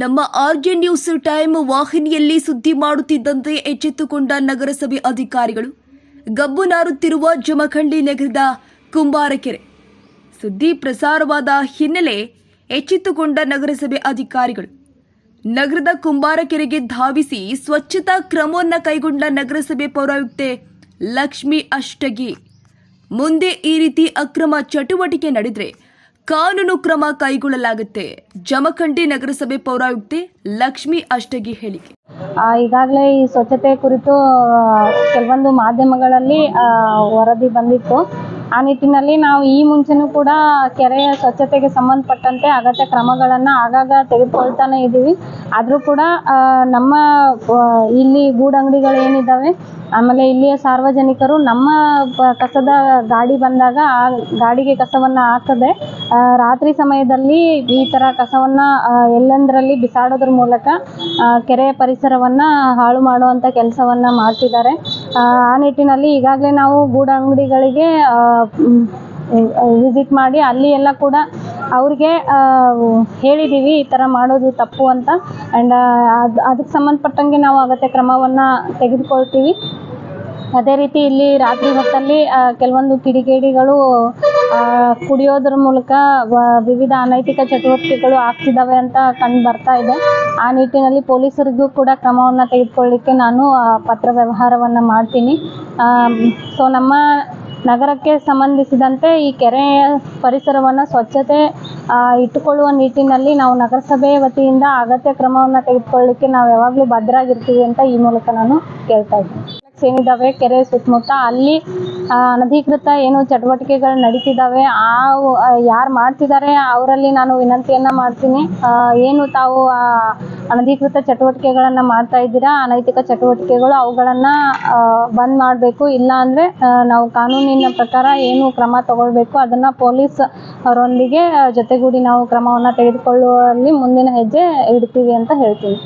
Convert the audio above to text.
ನಮ್ಮ RJ news time ವಾಹಿನಿಯಲ್ಲಿ ಸುದ್ದಿ ಮಾಡುತ್ತಿದ್ದಂತೆ ಎಚ್ಚೆತ್ತುಕೊಂಡ ನಗರಸಭೆ ಅಧಿಕಾರಿಗಳು, ಗಬ್ಬು ನಾರುತ್ತಿರುವ ಜಮಖಂಡಿ ನಗರದ ಕುಂಬಾರಕೆರೆ. ಸುದ್ದಿ ಪ್ರಸಾರವಾದ ಹಿನ್ನೆಲೆ ಎಚ್ಚೆತ್ತುಕೊಂಡ ನಗರಸಭೆ ಅಧಿಕಾರಿಗಳು, ನಗರದ ಕುಂಬಾರಕೆರೆಗೆ ಧಾವಿಸಿ ಸ್ವಚ್ಛತಾ ಕ್ರಮವನ್ನು ಕೈಗೊಂಡ ನಗರಸಭೆ ಪೌರಾಯುಕ್ತೆ ಲಕ್ಷ್ಮಿ ಅಷ್ಟಗಿ. ಮುಂದೆ ಈ ರೀತಿ ಅಕ್ರಮ ಚಟುವಟಿಕೆ ನಡೆದರೆ ಕಾನೂನು ಕ್ರಮ ಕೈಗೊಳ್ಳಲಾಗುತ್ತೆ. ಜಮಖಂಡಿ ನಗರಸಭೆ ಪೌರಾಯುಕ್ತೆ ಲಕ್ಷ್ಮಿ ಅಷ್ಟಗಿ ಹೇಳಿಕೆ. ಈಗಾಗಲೇ ಈ ಸ್ವಚ್ಛತೆ ಕುರಿತು ಕೆಲವೊಂದು ಮಾಧ್ಯಮಗಳಲ್ಲಿ ವರದಿ ಬಂದಿತ್ತು. ಆ ನಿಟ್ಟಿನಲ್ಲಿ ನಾವು ಈ ಮುಂಚೆನೂ ಕೂಡ ಕೆರೆಯ ಸ್ವಚ್ಛತೆಗೆ ಸಂಬಂಧಪಟ್ಟಂತೆ ಅಗತ್ಯ ಕ್ರಮಗಳನ್ನು ಆಗಾಗ ತೆಗೆದುಕೊಳ್ತಾನೆ ಇದ್ದೀವಿ ಆದರೂ ಕೂಡ ನಮ್ಮ ಇಲ್ಲಿ ಗೂಡಂಗಡಿಗಳು ಏನಿದ್ದಾವೆ ಆಮೇಲೆ ಇಲ್ಲಿಯ ಸಾರ್ವಜನಿಕರು ನಮ್ಮ ಕಸದ ಗಾಡಿ ಬಂದಾಗ ಆ ಗಾಡಿಗೆ ಕಸವನ್ನು ಹಾಕದೆ ರಾತ್ರಿ ಸಮಯದಲ್ಲಿ ಈ ಥರ ಕಸವನ್ನು ಎಲ್ಲೆಂದರಲ್ಲಿ ಬಿಸಾಡೋದ್ರ ಮೂಲಕ ಕೆರೆ ಕೆರೆಯ ಪರಿಸರವನ್ನು ಹಾಳು ಮಾಡುವಂಥ ಕೆಲಸವನ್ನು ಮಾಡ್ತಿದ್ದಾರೆ. ಆ ನಿಟ್ಟಿನಲ್ಲಿ ಈಗಾಗಲೇ ನಾವು ಗೂಡಂಗಡಿಗಳಿಗೆ ವಿಸಿಟ್ ಮಾಡಿ, ಅಲ್ಲಿ ಎಲ್ಲ ಕೂಡ ಅವ್ರಿಗೆ ಹೇಳಿದ್ದೀವಿ ಈ ಥರ ಮಾಡೋದು ತಪ್ಪು ಅಂತ. ಆ್ಯಂಡ್ ಅದು ಅದಕ್ಕೆ ಸಂಬಂಧಪಟ್ಟಂಗೆ ನಾವು ಅಗತ್ಯ ಕ್ರಮವನ್ನು ತೆಗೆದುಕೊಳ್ತೀವಿ. ಅದೇ ರೀತಿ ಇಲ್ಲಿ ರಾತ್ರಿ ಹೊತ್ತಲ್ಲಿ ಕೆಲವೊಂದು ಕಿಡಿಗೇಡಿಗಳು ಕುಡಿಯೋದ್ರ ಮೂಲಕ ವಿವಿಧ ಅನೈತಿಕ ಚಟುವಟಿಕೆಗಳು ಆಗ್ತಿದ್ದಾವೆ ಅಂತ ಕಂಡು ಬರ್ತಾ ಇದೆ. ಆ ನಿಟ್ಟಿನಲ್ಲಿ ಪೊಲೀಸರಿಗೂ ಕೂಡ ಕ್ರಮವನ್ನು ತೆಗೆದುಕೊಳ್ಳಿಕ್ಕೆ ನಾನು ಪತ್ರ ವ್ಯವಹಾರವನ್ನು ಮಾಡ್ತೀನಿ. ಸೊ ನಮ್ಮ ನಗರಕ್ಕೆ ಸಂಬಂಧಿಸಿದಂತೆ ಈ ಕೆರೆಯ ಪರಿಸರವನ್ನು ಸ್ವಚ್ಛತೆ ಇಟ್ಟುಕೊಳ್ಳುವ ನಿಟ್ಟಿನಲ್ಲಿ ನಾವು ನಗರಸಭೆ ವತಿಯಿಂದ ಅಗತ್ಯ ಕ್ರಮವನ್ನು ತೆಗೆದುಕೊಳ್ಳಿಕ್ಕೆ ನಾವು ಯಾವಾಗಲೂ ಭದ್ರಾಗಿರ್ತೀವಿ ಅಂತ ಈ ಮೂಲಕ ನಾನು ಕೇಳ್ತಾ ಇದ್ದೀನಿ. ಏನಿದ್ದಾವೆ ಕೆರೆ ಸುತ್ತಮುತ್ತ ಅಲ್ಲಿ ಅನಧಿಕೃತ ಏನು ಚಟುವಟಿಕೆಗಳು ನಡೀತಿದ್ದಾವೆ, ಆ ಯಾರು ಮಾಡ್ತಿದ್ದಾರೆ, ಅವರಲ್ಲಿ ನಾನು ವಿನಂತಿಯನ್ನು ಮಾಡ್ತೀನಿ. ಏನು ತಾವು ಅನಧಿಕೃತ ಚಟುವಟಿಕೆಗಳನ್ನು ಮಾಡ್ತಾ ಇದ್ದೀರಾ? ಅನೈತಿಕ ಚಟುವಟಿಕೆಗಳು ಅವುಗಳನ್ನು ಬಂದ್ ಮಾಡಬೇಕು. ಇಲ್ಲ ಅಂದ್ರೆ ನಾವು ಕಾನೂನಿನ ಪ್ರಕಾರ ಏನು ಕ್ರಮ ತಗೊಳ್ಬೇಕು ಅದನ್ನ ಪೊಲೀಸ್ ಅವರೊಂದಿಗೆ ಜೊತೆಗೂಡಿ ನಾವು ಕ್ರಮವನ್ನು ತೆಗೆದುಕೊಳ್ಳುವಲ್ಲಿ ಮುಂದಿನ ಹೆಜ್ಜೆ ಇಡ್ತೀವಿ ಅಂತ ಹೇಳ್ತೀನಿ